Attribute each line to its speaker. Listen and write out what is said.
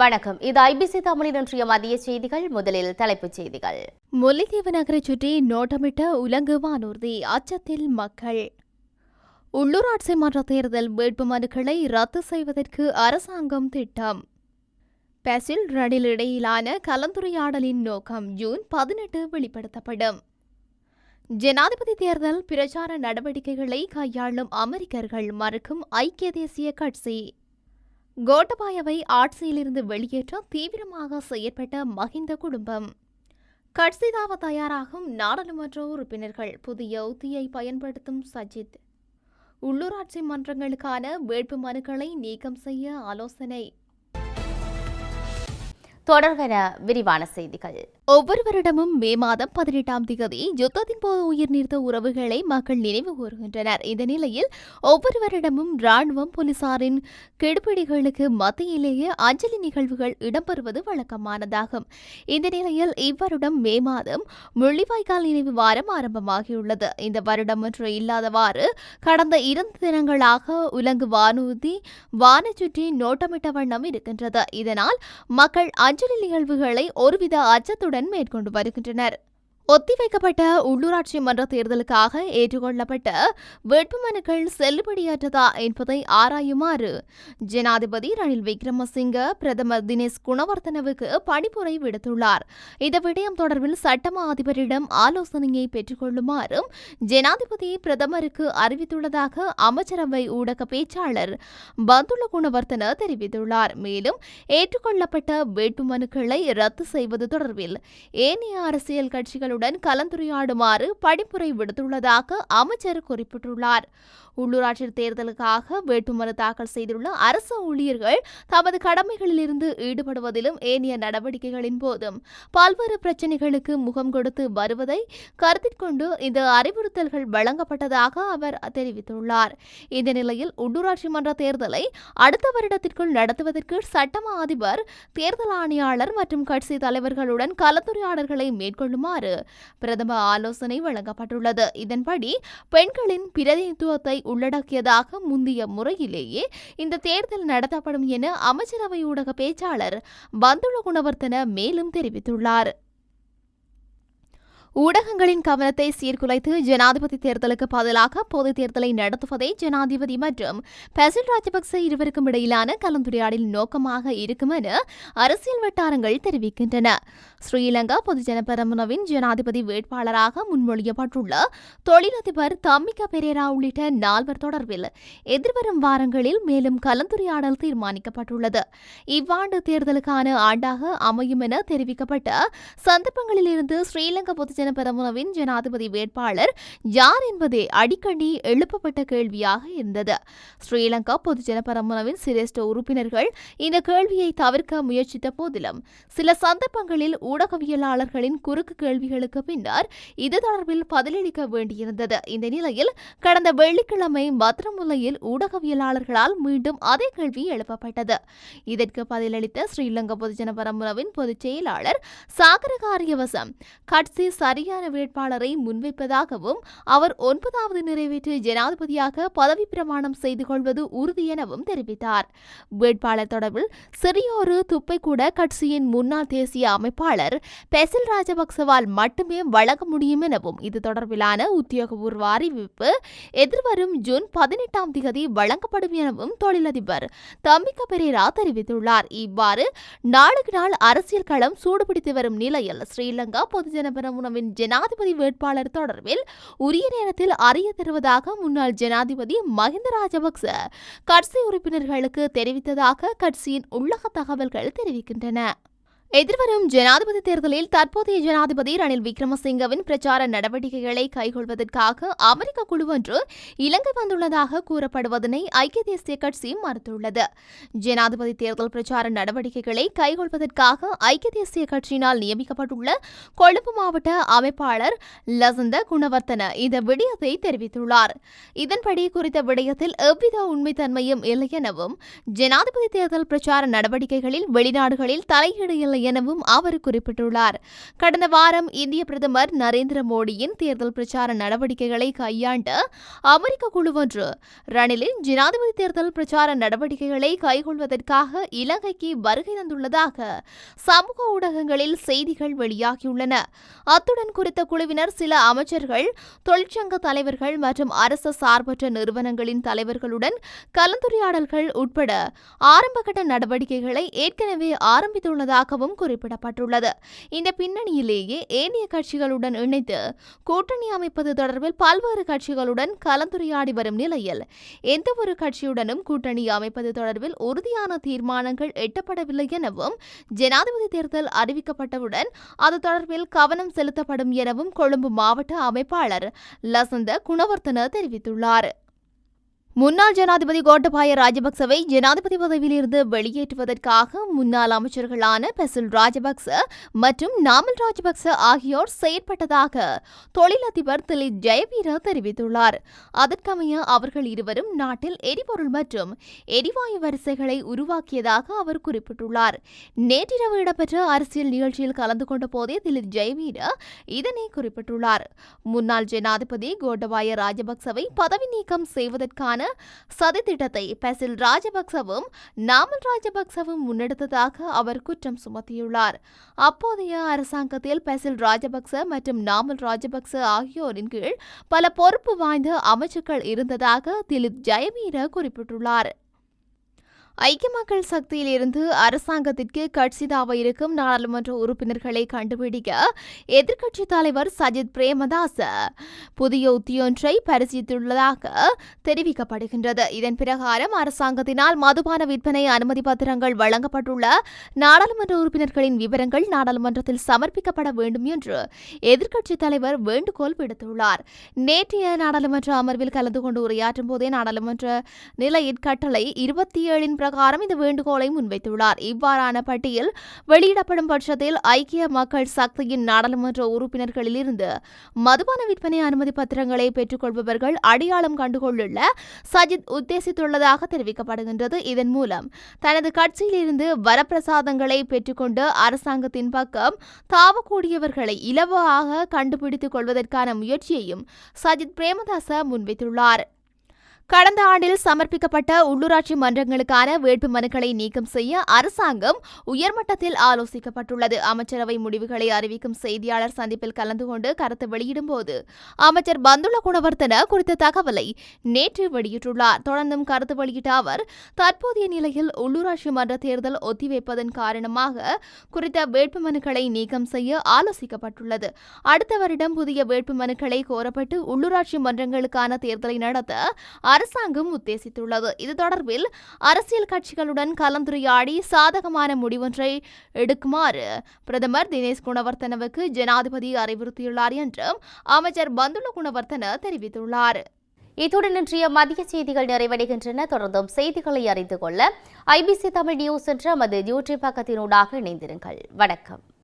Speaker 1: வணக்கம். இது ஐபிசி தமிழின் இன்றைய மதிய செய்திகள். முதலில் தலைப்புச் செய்திகள்.
Speaker 2: முல்லைத்தீவு நகரை சுற்றி நோட்டமிட்ட உலங்கு வானூர்தி அச்சத்தில் மக்கள். உள்ளூராட்சி மன்ற தேர்தல் வேட்புமனுக்களை ரத்து செய்வதற்கு அரசாங்கம் திட்டம். பெசில் ரணில் இடையிலான கலந்துரையாடலின் நோக்கம் ஜூன் பதினெட்டு வெளிப்படுத்தப்படும். ஜனாதிபதி தேர்தல் பிரச்சார நடவடிக்கைகளை கையாளும் அமெரிக்கர்கள் மறுக்கும் ஐக்கிய தேசிய கட்சி. கோட்டபாயவை ஆட்சியிலிருந்து வெளியேற்ற தீவிரமாக செயற்பட்ட மஹிந்த குடும்பம். கட்சிதாவ தயாராகும் நாடாளுமன்ற உறுப்பினர்கள் புதிய உத்தியை பயன்படுத்தும் சஜித். உள்ளூராட்சி மன்றங்களுக்கான வேட்பு மனுக்களை நீக்கம் செய்ய ஆலோசனை.
Speaker 1: தொடர்கன விரிவான செய்திகள்.
Speaker 2: ஒவ்வொரு வருடமும் மே மாதம் பதினெட்டாம் தேதி யுத்தத்தின் போது உயிர் நீர்த்த உறவுகளை மக்கள் நினைவு கூறுகின்றனர். இந்த நிலையில் ஒவ்வொரு வருடமும் ராணுவம் போலீசாரின் கெடுபிடிகளுக்கு மத்தியிலேயே அஞ்சலி நிகழ்வுகள் இடம்பெறுவது வழக்கமானதாகும். இந்த நிலையில் இவ்வருடம் மே மாதம் முள்ளிவாய்க்கால் நினைவு வாரம் ஆரம்பமாகியுள்ளது. இந்த வருடம் ஒன்று இல்லாதவாறு கடந்த இரண்டு தினங்களாக உலங்கு வானூர்தி வானை சுற்றி நோட்டமிட்ட வண்ணம் இருக்கின்றது. இதனால் மக்கள் அஞ்சலி நிகழ்வுகளை ஒருவித அச்சத்துடன் மேற்கொண்டு வருகின்றனர். ஒத்திவைக்கப்பட்ட உள்ளூராட்சி மன்ற தேர்தலுக்காக ஏற்றுக்கொள்ளப்பட்ட வேட்புமனுக்கள் செல்லுபடியாற்றதா என்பதை ஆராயுமாறு ஜனாதிபதி ரணில் விக்ரமசிங்க பிரதமர் தினேஷ் குணவர்த்தனவுக்கு பணிப்புரை விடுத்துள்ளார். இந்த விடயம் தொடர்பில் சட்டமா அதிபரிடம் ஆலோசனையை பெற்றுக்கொள்ளுமாறும் ஜனாதிபதி பிரதமருக்கு அறிவித்துள்ளதாக அமைச்சரவை ஊடக பேச்சாளர் பந்துல குணவர்த்தன தெரிவித்துள்ளார். மேலும் ஏற்றுக்கொள்ளப்பட்ட வேட்புமனுக்களை ரத்து செய்வது தொடர்பில் ஏனைய அரசியல் கட்சிகளுடன் கலந்துரையாடுமாறு பணிப்புரை விடுத்துள்ளதாக அமைச்சர் குறிப்பிட்டுள்ளார். உள்ளூராட்சி தேர்தலுக்காக வேட்புமனு தாக்கல் செய்துள்ள அரசு ஊழியர்கள் தமது கடமைகளிலிருந்து ஈடுபடுவதிலும் ஏனைய நடவடிக்கைகளின் போதும் பல்வேறு பிரச்சினைகளுக்கு முகம் கொடுத்து வருவதை கருத்தில் கொண்டு இந்த அறிவுறுத்தல்கள் வழங்கப்பட்டதாக அவர் தெரிவித்துள்ளார். இந்த நிலையில் உள்ளூராட்சி மன்ற தேர்தலை அடுத்த வருடத்திற்குள் நடத்துவதற்கு சட்டமா அதிபர் தேர்தல் ஆணையாளர் மற்றும் கட்சி தலைவர்களுடன் கலந்துரையாடல்களை மேற்கொள்ளுமாறு பிரதம ஆலோசனை வழங்கப்பட்டுள்ளது. இதன்படி பெண்களின் பிரதிநிதித்துவத்தை உள்ளடக்கியதாக முந்தைய முறையிலேயே இந்த தேர்தல் நடத்தப்படும் என அமைச்சரவை ஊடக பேச்சாளர் பந்துல குணவர்த்தன மேலும் தெரிவித்துள்ளார். ஊடகங்களின் கவனத்தை சீர்குலைத்து ஜனாதிபதி தேர்தலுக்கு பதிலாக பொது தேர்தலை நடத்துவதே ஜனாதிபதி மற்றும் பெசில் ராஜபக்ச இருவருக்கும் இடையிலான கலந்துரையாடல் நோக்கமாக இருக்கும் என அரசியல் வட்டாரங்கள் தெரிவிக்கின்றன. ஸ்ரீலங்கா பொதுஜன பெரமுனவின் ஜனாதிபதி வேட்பாளராக முன்மொழியப்பட்டுள்ள தொழிலதிபர் தம்மிக பெரேரா உள்ளிட்ட நால்வர் தொடர்பில் எதிர்வரும் வாரங்களில் மேலும் கலந்துரையாடல் தீர்மானிக்கப்பட்டுள்ளது. இவ்வாண்டு தேர்தலுக்கான ஆண்டாக அமையும் என தெரிவிக்கப்பட்ட சந்தர்ப்பங்களிலிருந்து ஸ்ரீலங்கா பொது சிறிசேன பெரமுனவின் ஜனாதிபதி வேட்பாளர் யார் என்பதே அடிக்கடி எழுப்பப்பட்ட கேள்வியாக இருந்தது. ஸ்ரீலங்கா பொதுஜன பெரமுனவின் சிரேஷ்ட உறுப்பினர்கள் இந்த கேள்வியை தவிர்க்க முயற்சித்த போதிலும் சில சந்தர்ப்பங்களில் ஊடகவியலாளர்களின் குறுக்கு கேள்விகளுக்கு பின்னர் இது தொடர்பில் பதிலளிக்க வேண்டியிருந்தது. இந்த நிலையில் கடந்த வெள்ளிக்கிழமை பத்திரமுல்லையில் ஊடகவியலாளர்களால் மீண்டும் அதே கேள்வி எழுப்பப்பட்டது. இதற்கு பதிலளித்த ஸ்ரீலங்கா பொதுஜன பரமுனவின் பொதுச் செயலாளர் சாகர காரியவசம் கட்சி சரியான வேட்பாளரை முன்வைப்பதாகவும் அவர் ஒன்பதாவது நிறைவேற்று ஜனாதிபதியாக பதவி பிரமாணம் செய்து கொள்வது உறுதி எனவும் தெரிவித்தார். வேட்பாளர் தொடர்பில் சிறியோரு துப்பை கூட கட்சியின் முன்னாள் தேசிய அமைப்பாளர் பெசில் ராஜபக்சவால் மட்டுமே வழங்க முடியும் எனவும் இது தொடர்பிலான உத்தியோகபூர்வ அறிவிப்பு எதிர்வரும் ஜூன் பதினெட்டாம் தேதி வழங்கப்படும் எனவும் தொழிலதிபர் தம்பிக்க பெரேரா தெரிவித்துள்ளார். இவ்வாறு நாளுக்கு நாள் அரசியல் களம் சூடுபிடித்து வரும் நிலையில் ஸ்ரீலங்கா பொதுஜன பெரமுனவின் ஜனாதிபதி வேட்பாளர் தொடர்பில் உரிய நேரத்தில் அறிய தருவதாக முன்னாள் ஜனாதிபதி மஹிந்த ராஜபக்ச கட்சி உறுப்பினர்களுக்கு தெரிவித்ததாக கட்சியின் உள்ளக தகவல்கள் தெரிவிக்கின்றன. எதிர்வரும் ஜனாதிபதி தேர்தலில் தற்போதைய ஜனாதிபதி ரணில் விக்ரமசிங்கவின் பிரச்சார நடவடிக்கைகளை கைகொள்வதற்காக அமெரிக்க குழு ஒன்று இலங்கை வந்துள்ளதாக கூறப்படுவதனை ஐக்கிய தேசிய கட்சி மறுத்துள்ளது. ஜனாதிபதி தேர்தல் பிரச்சார நடவடிக்கைகளை கைகொள்வதற்காக ஐக்கிய தேசிய கட்சியினால் நியமிக்கப்பட்டுள்ள கொழும்பு மாவட்ட அமைப்பாளர் லசந்த குணவர்த்தன இந்த விடயத்தை தெரிவித்துள்ளார். இதன்படி குறித்த விடயத்தில் எவ்வித உண்மைத்தன்மையும் இல்லை எனவும் ஜனாதிபதி தேர்தல் பிரச்சார நடவடிக்கைகளில் வெளிநாடுகளில் தலையீடு இல்லை எனவும் அவர் குறிப்பிட்டுள்ளார். கடந்த வாரம் இந்திய பிரதமர் நரேந்திர மோடியின் தேர்தல் பிரச்சார நடவடிக்கைகளை கையாண்ட அமெரிக்க குழு ஒன்று ரணிலின் ஜனாதிபதி தேர்தல் பிரச்சார நடவடிக்கைகளை கைகொள்வதற்காக இலங்கைக்கு வருகை தந்துள்ளதாக சமூக ஊடகங்களில் செய்திகள் வெளியாகியுள்ளன. அத்துடன் குறித்த குழுவினர் சில அமைச்சர்கள் தொழிற்சங்க தலைவர்கள் மற்றும் அரசு சார்பற்ற நிறுவனங்களின் தலைவர்களுடன் கலந்துரையாடல்கள் உட்பட ஆரம்பகட்ட நடவடிக்கைகளை ஏற்கனவே ஆரம்பித்துள்ளதாகவும் குறிப்பிடப்பட்டுள்ளது. இந்த பின்னணியிலேயே ஏனைய கட்சிகளுடன் இணைத்து கூட்டணி அமைப்பது தொடர்பில் பல்வேறு கட்சிகளுடன் கலந்துரையாடி வரும் நிலையில் எந்தவொரு கட்சியுடனும் கூட்டணி அமைப்பது தொடர்பில் உறுதியான தீர்மானங்கள் எட்டப்படவில்லை எனவும் ஜனாதிபதி தேர்தல் அறிவிக்கப்பட்டவுடன் அது தொடர்பில் கவனம் செலுத்தப்படும் எனவும் கொழும்பு மாவட்ட அமைப்பாளர் லசந்த குணவர்த்தன தெரிவித்துள்ளார். முன்னாள் ஜனாதிபதி கோட்டபாய ராஜபக்சவை ஜனாதிபதி பதவியிலிருந்து வெளியேற்றுவதற்காக முன்னாள் அமைச்சர்களான பெசில் ராஜபக்ச மற்றும் நாமல் ராஜபக்ச ஆகியோர் செயற்பட்டதாக தொழிலதிபர் திலீப் ஜெயவீர தெரிவித்துள்ளார். அதற்கமைய அவர்கள் இருவரும் நாட்டில் எரிபொருள் மற்றும் எரிவாயு வரிசைகளை உருவாக்கியதாக அவர் குறிப்பிட்டுள்ளார். நேற்றிரவு இடம்பெற்ற அரசியல் நிகழ்ச்சியில் கலந்து கொண்ட போதே திலீப் ஜெயவீர இதனை குறிப்பிட்டுள்ளார். முன்னாள் ஜனாதிபதி கோட்டபாய ராஜபக்சவை பதவி நீக்கம் செய்வதற்கான சதித்திட்டத்தை பசில் ராஜபக்சவும் நாமல் ராஜபக்சவும் முன்னெடுத்ததாக அவர் குற்றம் சுமத்தியுள்ளார். அப்போதைய அரசாங்கத்தில் பெசில் ராஜபக்ச மற்றும் நாமல் ராஜபக்ச ஆகியோரின் கீழ் பல பொறுப்பு வாய்ந்த அமைச்சுக்கள் இருந்ததாக திலீப் ஜெயவீர குறிப்பிட்டுள்ளார். ஐக்கிய மக்கள் சக்தியில் இருந்து அரசாங்கத்திற்கு கட்சிதாவ இருக்கும் நாடாளுமன்ற உறுப்பினர்களை கண்டுபிடிக்க எதிர்க்கட்சி தலைவர் சஜித் பிரேமதாச புதிய உத்தியொன்றை பரிசீலித்துள்ளதாக தெரிவிக்கப்படுகின்றது. இதன் பிரகாரம் அரசாங்கத்தினால் மதுபான விற்பனை அனுமதி பத்திரங்கள் வழங்கப்பட்டுள்ள நாடாளுமன்ற உறுப்பினர்களின் விவரங்கள் நாடாளுமன்றத்தில் சமர்ப்பிக்கப்பட வேண்டும் என்று எதிர்க்கட்சித் தலைவர் வேண்டுகோள் விடுத்துள்ளார். நேற்றைய நாடாளுமன்ற அமர்வில் கலந்து கொண்டு உரையாற்றும் போதே நாடாளுமன்ற நிலையின் கட்டளை இருபத்தி ஏழின் பிரகாரம் இந்த வேண்டுகோளை முன்வைத்துள்ளார். இவ்வாறான பட்டியல் வெளியிடப்படும் பட்சத்தில் ஐக்கிய மக்கள் சக்தியின் நாடாளுமன்ற உறுப்பினர்களிலிருந்து மதுபான விற்பனை அனுமதி பத்திரங்களை பெற்றுக்கொள்பவர்கள் அடையாளம் கண்டுகொள்ள சஜித் உத்தேசித்துள்ளதாக தெரிவிக்கப்படுகின்றது. இதன் மூலம் தனது கட்சியிலிருந்து வரப்பிரசாதங்களை பெற்றுக்கொண்டு அரசாங்கத்தின் பக்கம் தாவக்கூடியவர்களை இலவாக கண்டுபிடித்துக் கொள்வதற்கான முயற்சியையும் சஜித் பிரேமதாச முன்வைத்துள்ளார். கடந்த ஆண்டில் சமர்ப்பிக்கப்பட்ட உள்ளூராட்சி மன்றங்களுக்கான வேட்பு மனுக்களை நீக்கம் செய்ய அரசாங்கம் உயர்மட்டத்தில் ஆலோசிக்கப்பட்டுள்ளது. அமைச்சரவை முடிவுகளை அறிவிக்கும் செய்தியாளர் சந்திப்பில் கலந்து கொண்டு கருத்து வெளியிடும்போது அமைச்சர் பந்துல குணவர்த்தன குறித்த தகவலை நேற்று வெளியிட்டுள்ளார். தொடர்ந்தும் கருத்து வெளியிட்ட அவர் தற்போதைய நிலையில் உள்ளூராட்சி மன்ற தேர்தல் ஒத்திவைப்பதன் காரணமாக குறித்த வேட்பு மனுக்களை நீக்கம் செய்ய ஆலோசிக்கப்பட்டுள்ளது. அடுத்த வருடம் புதிய வேட்பு மனுக்களை கோரப்பட்டு உள்ளூராட்சி மன்றங்களுக்கான தேர்தலை நடத்த அரசாங்கம் உத்தேசித்துள்ளது. இது தொடர்பில் அரசியல் கட்சிகளுடன் கலந்துரையாடி சாதகமான முடிவொன்றை எடுக்குமாறு பிரதமர் தினேஷ் குணவர்த்தனவுக்கு ஜனாதிபதி அறிவுறுத்தியுள்ளார் என்றும் அமைச்சர் பந்துல குணவர்த்தன தெரிவித்துள்ளார்.
Speaker 1: இத்துடன் இன்றைய மதிய செய்திகள் நிறைவடைகின்றன. தொடர்ந்தும் செய்திகளை அறிந்து கொள்ள ஐபிசி தமிழ் நியூஸ் என்ற நமது யூடியூப் பக்கத்தினூடாக இணைந்திருங்கள். வணக்கம்.